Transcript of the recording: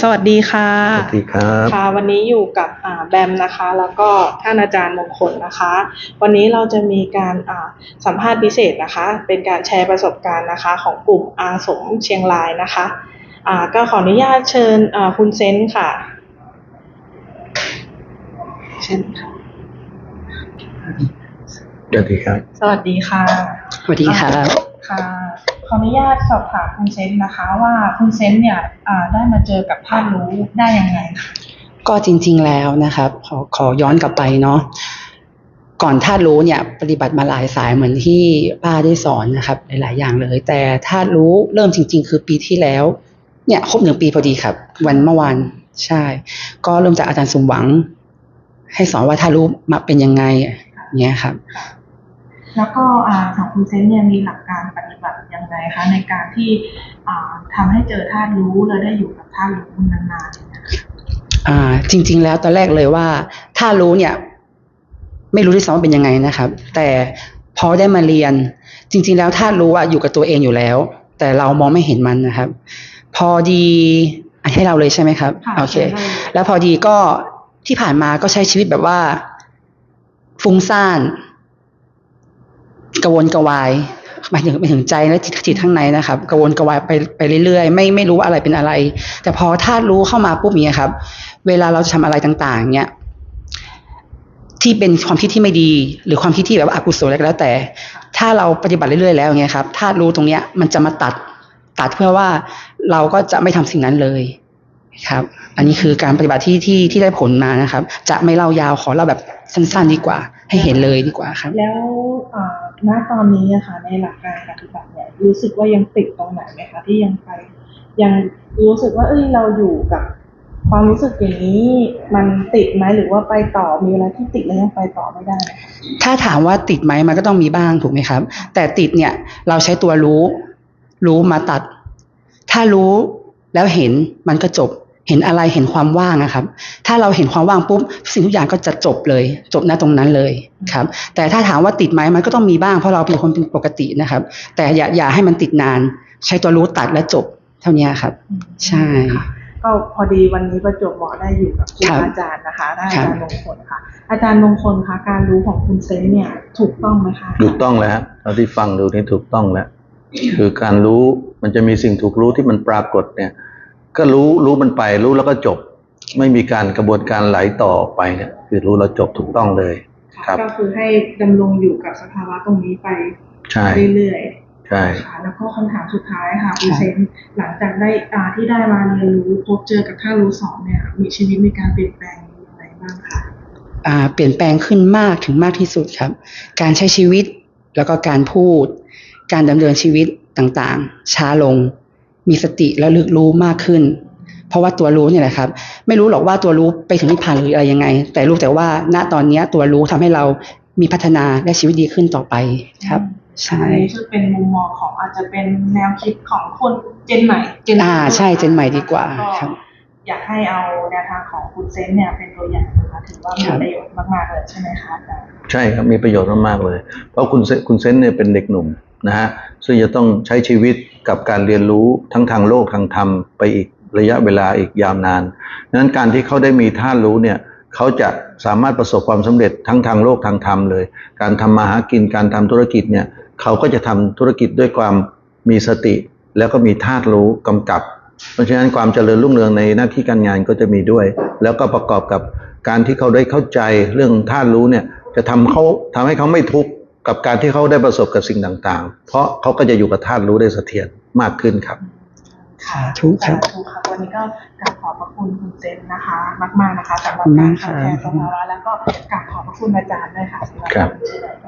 สวัสดีค่ะสวัสดีครับค่ะ วันนี้อยู่กับอ่าแบมนะคะ แล้วก็ท่านอาจารย์มงคลนะคะ วันนี้เราจะมีการอ่าสัมภาษณ์พิเศษนะคะ เป็นการแชร์ประสบการณ์นะคะ ของกลุ่มอาสมเชียงรายนะคะอ่าก็ขออนุญาตเชิญอ่าคุณเซนต์ค่ะเชิญค่ะสวัสดีครับ สวัสดีค่ะสวัสดีครับ ค่ะขออนุญาตสอบถามคุณเซนนะคะว่าคุณเซนเนี่ยได้มาเจอกับท่านรู้ได้ยังไงคะก็จริง ๆแล้วนะครับ ขอขอย้อนกลับไปเนาะก่อนธาตุรู้เนี่ยปฏิบัติมาหลายสายเหมือนที่ป้าได้สอนนะครับหลาย ๆ อย่างเลย แต่ธาตุรู้เริ่มจริง ๆ คือปีที่แล้ว เนี่ยครบหนึ่งปีพอดีครับ วันเมื่อวานใช่ ก็เริ่มจากอาจารย์สมหวัง ให้สอนว่าธาตุรู้มาเป็นยังไงเงี้ยครับ แล้วก็อ่าของคุณเซนต์เนี่ยมีหลักการปฏิบัติยังไงคะในการที่อ่าทำให้เจอธาตุรู้แล้วได้อยู่กับธาตุรู้นานๆเนี่ยนะคะอ่า จริง ๆ แล้วตอนแรกเลยว่าถ้ารู้เนี่ย ไม่รู้ที่ซ้ำว่าเป็นยังไงนะครับ แต่พอได้มาเรียน จริง ๆ แล้วถ้ารู้ว่าอยู่กับตัวเองอยู่แล้ว แต่เรามองไม่เห็นมันนะครับ พอดีอะให้เราเลยใช่ไหมครับค่ะโอเคใช่ได้แล้วพอดีก็ที่ผ่านมาก็ใช้ชีวิตแบบว่า ฟุ้งซ่าน กระวนกระวายหมายถึงหมายถึงใจและจิตจิตข้างในนะครับกระวนกระวายไปไปเรื่อยๆ ไม่ไม่รู้ว่าอะไรเป็นอะไร แต่พอถ้ารู้เข้ามาปุ๊บเนี่ยครับ เวลาเราจะทำอะไรต่างๆ เนี่ยที่เป็นความคิดที่ไม่ดี หรือความคิดที่แบบว่าอกุศลอะไรก็แล้วแต่ ถ้าเราปฏิบัติเรื่อยๆ แล้วเนี่ยครับถ้ารู้ตรงเนี้ยมันจะมาตัดตัดเพื่อว่าเราก็จะไม่ทำสิ่งนั้นเลยครับ อันนี้คือการปฏิบัติที่ที่ที่ได้ผลมานะครับ จะไม่เล่ายาวขอเล่าแบบสั้น ๆ ดีกว่า ให้เห็นเลยดีกว่าครับ แล้วอ่าณตอนนี้อะค่ะในหลักการปฏิบัติเนี่ยรู้สึกว่ายังติดตรงไหนไหมคะที่ยังไป ยังรู้สึกว่าเอ้ยเราอยู่กับความรู้สึกอย่างนี้มันติดไหมหรือว่าไปต่อมีอะไรที่ติดแล้วยังไปต่อไม่ได้ไหมคะถ้าถามว่าติดไหมมันก็ต้องมีบ้างถูกไหมครับ แต่ติดเนี่ยเราใช้ตัวรู้ รู้มาตัด ถ้ารู้แล้วเห็นมันก็จบ เห็นอะไรเห็นความว่างนะครับ ถ้าเราเห็นความว่างปุ๊บสิ่งทุกอย่างก็จะจบเลย จบณตรงนั้นเลยครับ แต่ถ้าถามว่าติดไหมมันก็ต้องมีบ้างเพราะเราเป็นคนเป็นปกตินะครับ แต่อย่าอย่าให้มันติดนาน ใช้ตัวรู้ตัดและจบเท่านี้ครับ ใช่ค่ะก็พอดีวันนี้ประจวบเหมาะได้อยู่กับคุณครับอาจารย์นะคะได้อาครับจารย์มงคลค่ะ อาจารย์มงคลคะการรู้ของคุณเซนต์เนี่ยถูกต้องไหมคะถูกต้องแล้วฮะเราที่ฟังดูนี่ถูกต้องแล้วคือการรู้มันจะมีสิ่งถูกรู้ที่มันปรากฏเนี่ย ก็รู้รู้มันไป รู้แล้วก็จบ ไม่มีการกระบวนการไหลต่อออกไปเนี่ยคือรู้แล้วจบถูกต้องเลยครับก็คือให้ดำรงอยู่กับสภาวะตรงนี้ไปใช่เรื่อยใช่ๆค่ะแล้วก็คำถามสุดท้ายค่ะคุณเซนหลังจากได้อ่าที่ได้มาเรียนรู้พบเจอกับท่ารู้สองเนี่ย มีชีวิตมีการเปลี่ยนแปลงอย่างไรบ้างคะอ่าเปลี่ยนแปลงขึ้นมากถึงมากที่สุดครับ การใช้ชีวิตแล้วก็การพูด การดำเนินชีวิตต่างๆ ช้าลง มีสติและลึกรู้มากขึ้น เพราะว่าตัวรู้เนี่ยแหละครับ ไม่รู้หรอกว่าตัวรู้ไปถึงนิพพานหรืออะไรยังไง แต่รู้แต่ว่าณตอนเนี้ยตัวรู้ทำให้เรามีพัฒนาและชีวิตดีขึ้นต่อไปครับ ใช่อันนี้คือเป็นมุมมองของอาจจะเป็นแนวคิดของคนเจนใหม่เจนอ่าใช่เจนใหม่ดีกว่าครับอยากให้เอาแนวทางของคุณเซนเนี่ยเป็นตัวอย่างนะคะถือว่ามีครับประโยชน์มากๆเลยใช่ไหมคะอาจารย์ ใช่ครับมีประโยชน์มากๆเลย เพราะคุณเซคุณเซนเนี่ยเป็นเด็กหนุ่มนะฮะซึ่งจะต้องใช้ชีวิตกับการเรียนรู้ทั้งทางโลกทางธรรมไปอีกระยะเวลาอีกยาวนานดังนั้นการที่เขาได้มีท่าตุรู้เนี่ยเขาจะสามารถประสบความสำเร็จทั้งทางโลกทางธรรมเลย การทำมาหากินการทำธุรกิจเนี่ยเขาก็จะทำธุรกิจด้วยความมีสติ แล้วก็มีธาตุรู้กำกับ เพราะฉะนั้นความเจริญรุ่งเรืองในหน้าที่การงานก็จะมีด้วย แล้วก็ประกอบกับการที่เขาได้เข้าใจเรื่องธาตุรู้เนี่ย จะทำเขาทำให้เขาไม่ทุกข์กับการที่เขาได้ประสบกับสิ่งต่าง ๆ เพราะเขาก็จะอยู่กับธาตุรู้ได้เสถียรมากขึ้นครับสาธุครับสาธุครับวันนี้ก็กราบขอบพระคุณคุณเซนนะคะ มาก ๆนะคะสำหรับขอบคุณการมากแชครับร์สภาวะแล้วก็กราบขอบพระคุณอาจารย์ด้วยค่ะสำหรับครับการแชร์